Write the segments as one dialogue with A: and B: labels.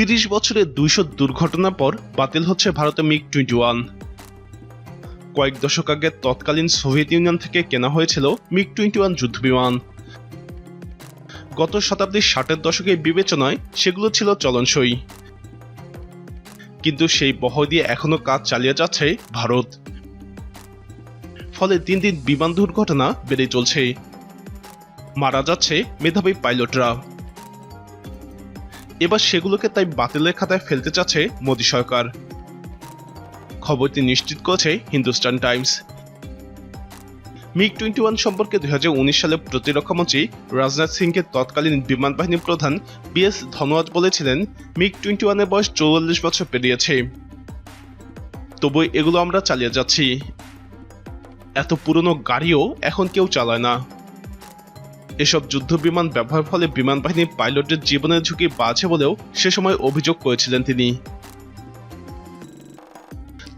A: তিরিশ বছরে দুইশো দুর্ঘটনার পর বাতিল হচ্ছে ভারতে মিগ টোয়েন্টি ওয়ান। কয়েক দশক আগে তৎকালীন সোভিয়েত ইউনিয়ন থেকে কেনা হয়েছিল মিগ টোয়েন্টি ওয়ান যুদ্ধবিমান। গত শতাব্দীর ষাটের দশকের বিবেচনায় সেগুলো ছিল চলনসই। কিন্তু সেই বহ দিয়ে এখনও কাজ চালিয়ে যাচ্ছে ভারত। ফলে দিন দিন বিমান দুর্ঘটনা বেড়ে চলছে। মারা যাচ্ছে মেধাবী পাইলটরা। এবার সেগুলোকে তাই বাতিলের খাতায় ফেলতে চাচ্ছে মোদী সরকার। খবরটি নিশ্চিত করেছে Hindustan Times. MiG twenty one সম্পর্কে দুই হাজার উনিশ সালে প্রতিরক্ষামন্ত্রী রাজনাথ সিংকে তৎকালীন বিমান বাহিনী প্রধান বি এস ধনোয়াজ বলেছিলেন মিগ টোয়েন্টি ওয়ানের বয়স চৌচল্লিশ বছর পেরিয়েছে। তবু এগুলো আমরা চালিয়ে যাচ্ছি। এত পুরনো গাড়িও এখন কেউ চালায় না। এসব যুদ্ধ বিমান ব্যবহার ফলে বিমান বাহিনীর পাইলটের জীবনের ঝুঁকি বাড়ছে বলেও সে সময় অভিযোগ করেছিলেন তিনি।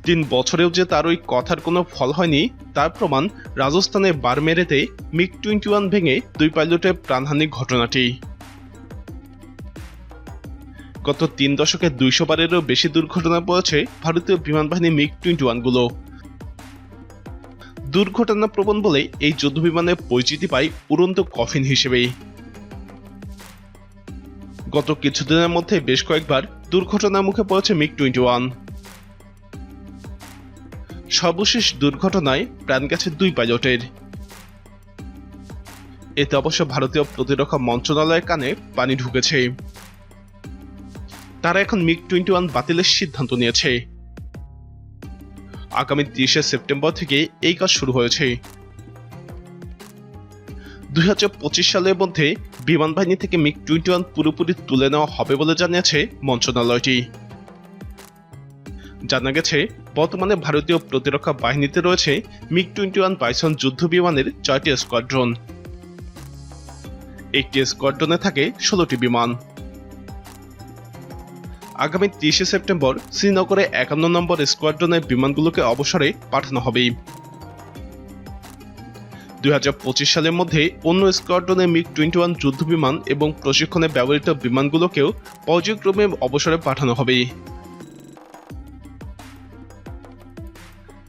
A: তিন বছরেও যে তার ওই কথার কোনো ফল হয়নি, তার প্রমাণ রাজস্থানের বারমেরেতে মিগ টোয়েন্টি ওয়ান ভেঙে দুই পাইলটের প্রাণহানির ঘটনাটি। গত তিন দশকে দুইশো বারেরও বেশি দুর্ঘটনা পড়েছে ভারতীয় বিমান বাহিনী মিগ টোয়েন্টি ওয়ানগুলো। দুর্ঘটনা প্রবণ বলে এই যুদ্ধ বিমানের পরিচিতি পায় উড়ন্ত কফিন হিসেবেই। গত কিছুদিনের মধ্যে বেশ কয়েকবার দুর্ঘটনার মুখে পড়েছে মিগ টোয়েন্টি ওয়ান। সর্বশেষ দুর্ঘটনায় প্রাণ গেছে দুই পাইলটের। এতে অবশ্য ভারতীয় প্রতিরক্ষা মন্ত্রণালয়ের কানে পানি ঢুকেছে। তারা এখন মিগ টোয়েন্টি ওয়ান বাতিলের সিদ্ধান্ত নিয়েছে। আগামী তিরিশে সেপ্টেম্বর থেকে এই কাজ শুরু হয়েছে। দুই হাজার পঁচিশ সালের মধ্যে বিমান বাহিনী থেকে মিগ টোয়েন্টি ওয়ান পুরোপুরি তুলে নেওয়া হবে বলে জানিয়েছে মন্ত্রণালয়টি। জানা গেছে, বর্তমানে ভারতীয় প্রতিরক্ষা বাহিনীতে রয়েছে মিগ টোয়েন্টি ওয়ান বাইসন যুদ্ধ বিমানের ছয়টি স্কোয়াড্রন। একটি স্কোয়াড্রনে থাকে ষোলোটি বিমান। আগামী তিরিশে সেপ্টেম্বর শ্রীনগরে একান্ন নম্বর স্কোয়াড্রনের বিমানগুলোকে অবসরে পাঠানো হবে দুই হাজার পঁচিশ সালের মধ্যে অন্য স্কোয়াড্রনের মিগ টোয়েন্টি ওয়ান যুদ্ধ বিমান এবং প্রশিক্ষণে ব্যবহৃত বিমানগুলোকেও পর্যায়ক্রমে অবসরে পাঠানো হবে।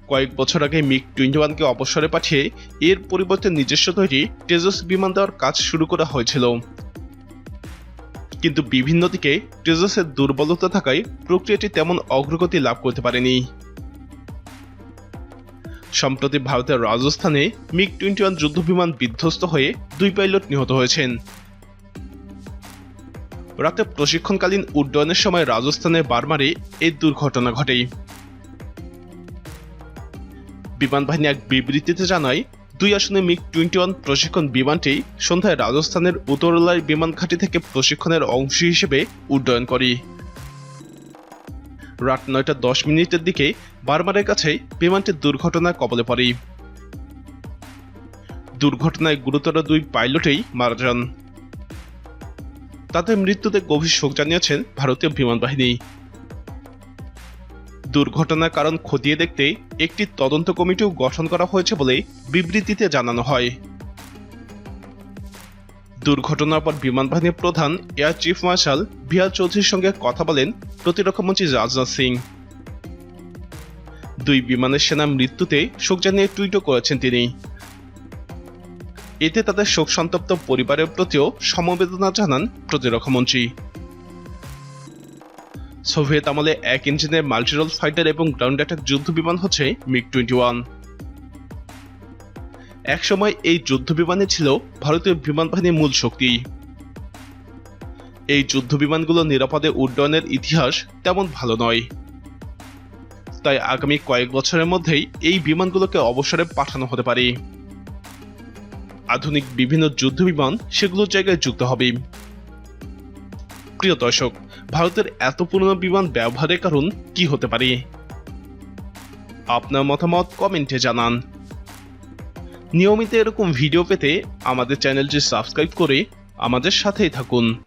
A: কয়েক বছর আগে মিগ টোয়েন্টি ওয়ানকে অবসরে পাঠিয়ে এর পরিবর্তে নিজস্ব তৈরি তেজস বিমান দেওয়ার কাজ শুরু করা হয়েছিল। কিন্তু বিভিন্ন দিকে তেজসের দুর্বলতা থাকায় প্রক্রিয়াটি তেমন অগ্রগতি লাভ করতে পারেনি। সম্প্রতি ভারতের রাজস্থানে মিগ টোয়েন্টি ওয়ান যুদ্ধ বিমান বিধ্বস্ত হয়ে দুই পাইলট নিহত হয়েছেন। রাতে প্রশিক্ষণকালীন উড্ডয়নের সময় রাজস্থানের বারমারে এই দুর্ঘটনা ঘটে। বিমান বাহিনী এক বিবৃতিতে জানায় দুই আসনে মিগ টোয়েন্টি ওয়ান প্রশিক্ষণ বিমানটি সন্ধ্যায় রাজস্থানের উত্তরলাই বিমান ঘাঁটি থেকে প্রশিক্ষণের অংশ হিসেবে উড্ডয়ন করে। রাত নয়টা দশ মিনিটের দিকে বারবারের কাছে বিমানটি দুর্ঘটনার কবলে পড়ে। দুর্ঘটনায় গুরুতর দুই পাইলটেই মারা যান। তাদের মৃত্যুতে গভীর শোক জানিয়েছেন ভারতীয় বিমান বাহিনী। দুর্ঘটনার কারণ খতিয়ে দেখতে একটি তদন্ত কমিটিও গঠন করা হয়েছে বলে বিবৃতিতে জানানো হয়। দুর্ঘটনার পর বিমান বাহিনীর প্রধান, এয়ার চিফ মার্শাল বিহার চৌধুরীর সঙ্গে কথা বলেন প্রতিরক্ষামন্ত্রী রাজনাথ সিং। দুই বিমানের সেনা মৃত্যুতে শোক জানিয়ে টুইটও করেছেন তিনি। এতে তাদের শোক সন্তপ্ত পরিবারের প্রতিও সমবেদনা জানান প্রতিরক্ষামন্ত্রী সোভিয়েত আমলে এক ইঞ্জিনের মাল্টিরোল ফাইটার এবং গ্রাউন্ড অ্যাটাক যুদ্ধ বিমান হচ্ছে মিগ টোয়েন্টি ওয়ান একসময় এই যুদ্ধ বিমানে ছিল ভারতীয় বিমান বাহিনীর মূল শক্তি। এই যুদ্ধ বিমানগুলো নিরাপদে উড্ডয়নের ইতিহাস তেমন ভালো নয়। তাই আগামী কয়েক বছরের মধ্যেই এই বিমানগুলোকে অবসরে পাঠানো হতে পারে। আধুনিক বিভিন্ন যুদ্ধ বিমান সেগুলোর জায়গায় যুক্ত হবে। প্রিয় দর্শক ভারতের এত পুরনো বিমান ব্যবহারের কারণ কি হতে পারে? আপনার মতামত কমেন্টে জানান। নিয়মিত এরকম ভিডিও পেতে আমাদের চ্যানেলটি সাবস্ক্রাইব করে আমাদের সাথেই থাকুন।